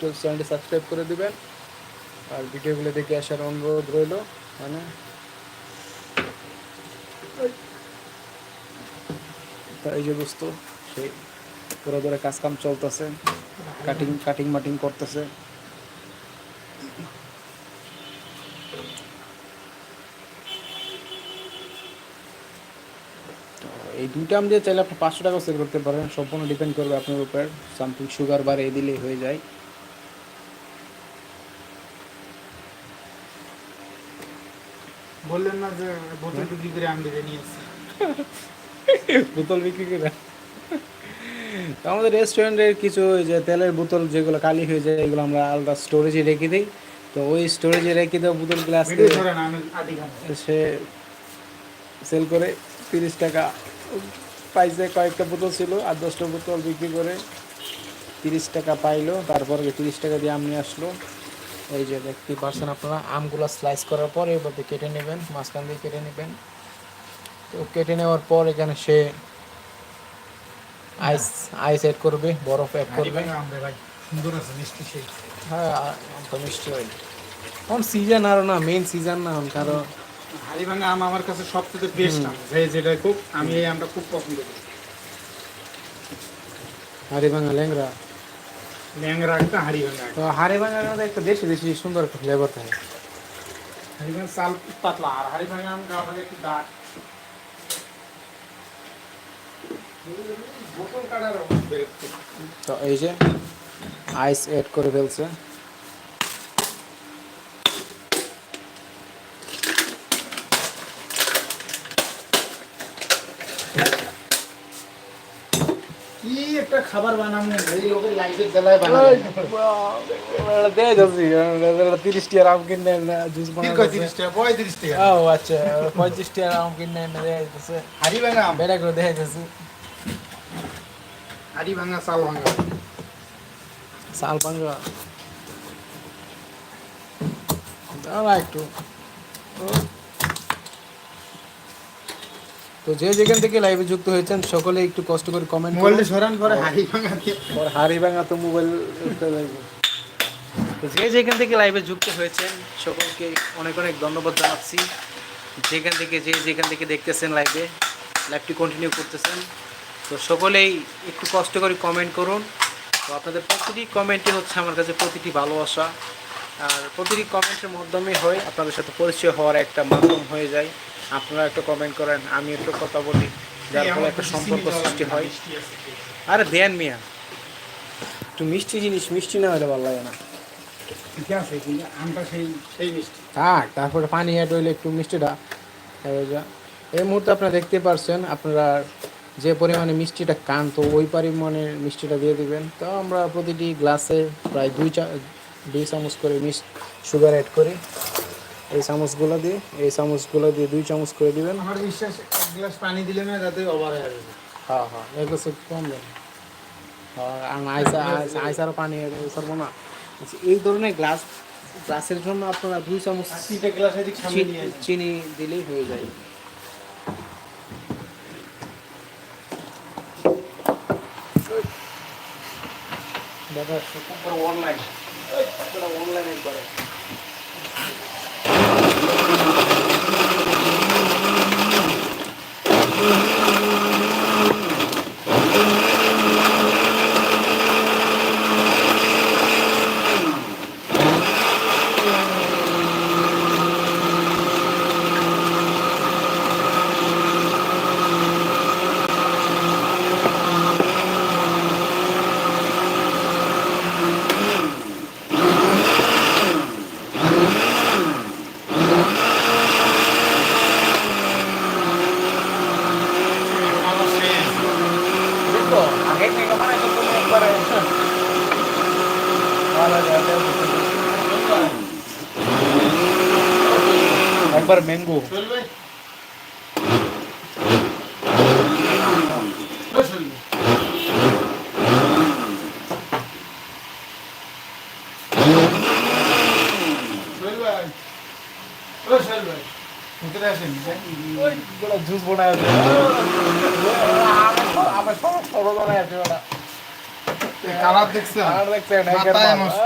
একটু চ্যানেলটি সাবস্ক্রাইব করে দিবেন। আর ভিডিওগুলো দেখে আসার অনুরোধ রইল মানে। এই যে দোস্ত সেই পুরো ধরে কাজ কাম চলতেছে কাটিং কাটিং মাটিং করতেছে। এই দুইটা আম দিয়ে চাইলে আপনি পাঁচশো টাকা সেল করতে পারেন, সম্পূর্ণ ডিপেন্ড করবে আপনার উপর। সামথিং সুগার বাড়িয়ে দিলেই হয়ে যায়। বললেন না যে বোতল বিক্রি করে আমি বেঁধে নিয়ে বোতল বিক্রি করে? আমাদের রেস্টুরেন্টের কিছু ওই যে তেলের বোতল যেগুলো কালি হয়ে যায় এগুলো আমরা আলাদা স্টোরেজে রেখে দিই। তো ওই স্টোরেজে রেখে দেওয়া আদি খান সে সেল করে তিরিশ টাকা পাইছে। কয়েকটা বোতল ছিল আর দশটা বোতল বিক্রি করে তিরিশ টাকা পাইলো। তারপরে তিরিশ টাকা দিয়ে আম নিয়ে আসলো। এই যে দেখতে পারছেন আপনারা আমগুলো স্লাইস করার পর এভাবে কেটে নেবেন মাঝখান দিয়ে কেটে নেবেন। তো কেটে নেওয়ার পর এখানে সে আইস আইস অ্যাড করবে বরফ অ্যাড করবে। আমরা ভাই সুন্দর মিষ্টি সেই। হ্যাঁ মিষ্টি হয়। এখন সিজন আরও না মেইন সিজন না কারণ হাড়ি ভাঙা আম আমার কাছে সবথেকে বেস্ট আম যে যেটা খুব আমি এই আমটা খুব পছন্দ করি। হাড়ি ভাঙা ল্যাংরা একটা হাড়ি ভাঙা তো হাড়ি ভাঙার মধ্যে একটা দেশি দেশি সুন্দর একটা ফ্লেভার থাকে। হাড়ি ভাঙা পাতলা আর হাড়ি ভাঙা আম একটু বেরোচ্ছে তো এই যে আইস অ্যাড করে ফেলছে। কি একটা খাবার বানাবো? এই লোকের লাইফের বেলায় বানাবো। দেয় যাচ্ছি তিরিশ টাকার আম কিনে জুস বানানো তিরিশ টাকা পঁয়ত্রিশ টাকা ও আচ্ছা পঁয়ত্রিশ টাকার আম কিনে এনে দেয় যাচ্ছে হাড়ি ভাঙা আম? বেড়া করে দেখা যাচ্ছে হাড়ি ভাঙা চাল ভাঙা। সাল পাঙ্গা দাঁড়া একটু। তো যে যেখান থেকে লাইভে যুক্ত হয়েছেন সকলে একটু কষ্ট করে কমেন্ট মোবাইলটা সরান পরে হাড়ি ভাঙা দিয়ে। পর হাড়ি ভাঙা তো মোবাইল তো যে যেখান থেকে লাইভে যুক্ত হয়েছেন সকলকে অনেক অনেক ধন্যবাদ জানাচ্ছি। যেখান থেকে যে যেখান থেকে দেখতেছেন লাইভে লাইভটি কন্টিনিউ করতেছেন। তো সকলেই একটু কষ্ট করে কমেন্ট করুন। তো আপনাদের প্রতিটি কমেন্টই হচ্ছে আমার কাছে প্রতিটি ভালোবাসা। আর প্রতিটি কমেন্টের মাধ্যমে হয় আপনাদের সাথে পরিচয় হওয়ার একটা মাধ্যম হয়ে যায়। আপনারা একটু কমেন্ট করেন আমি একটু কথা বলি যার ফলে একটা সম্পর্ক সৃষ্টি হয়। আরে দেন মিয়া। একটু মিষ্টি জিনিস মিষ্টি না হলে ভালো লাগে না। ঠিক আছে কিন্তু আমটা সেই সেই মিষ্টি। থাক তারপরে পানি অ্যাড হইলে একটু মিষ্টিটা এই মুহূর্তে আপনারা দেখতে পারছেন আপনারা যে পরিমাণে মিষ্টিটা কান তো ওই পরিমাণে মিষ্টিটা দিয়ে দিবেন। তো আমরা প্রতিটি গ্লাসে প্রায় দুই চা দুই চামচ করে মিস সুগার অ্যাড করি। এই চামচগুলো দিয়ে এই চামচগুলো দিয়ে দুই চামচ করে দিবেন। আমার বিশ্বাস এক গ্লাস পানি দিলে না যাতে ওভার হয়ে যাবে হ্যাঁ হ্যাঁ এগুলো সব কম দেন। হ্যাঁ আর আইসা আইসা- আইসারও পানি সরবো না। আচ্ছা, এই ধরনের গ্লাস গ্লাসের জন্য আপনারা দুই চামচ গ্লাস আসবেন। চিনি দিলেই হয়ে যায়। দাদা অনলাইন অনলাইনে করে আমার শেষ। দেখো আগে থেকে মানে তো তুমি একবারে ভালো জায়গা একবার ম্যাঙ্গো আমার সব সরো আছে ওটা কালার দেখছে একবার নষ্ট।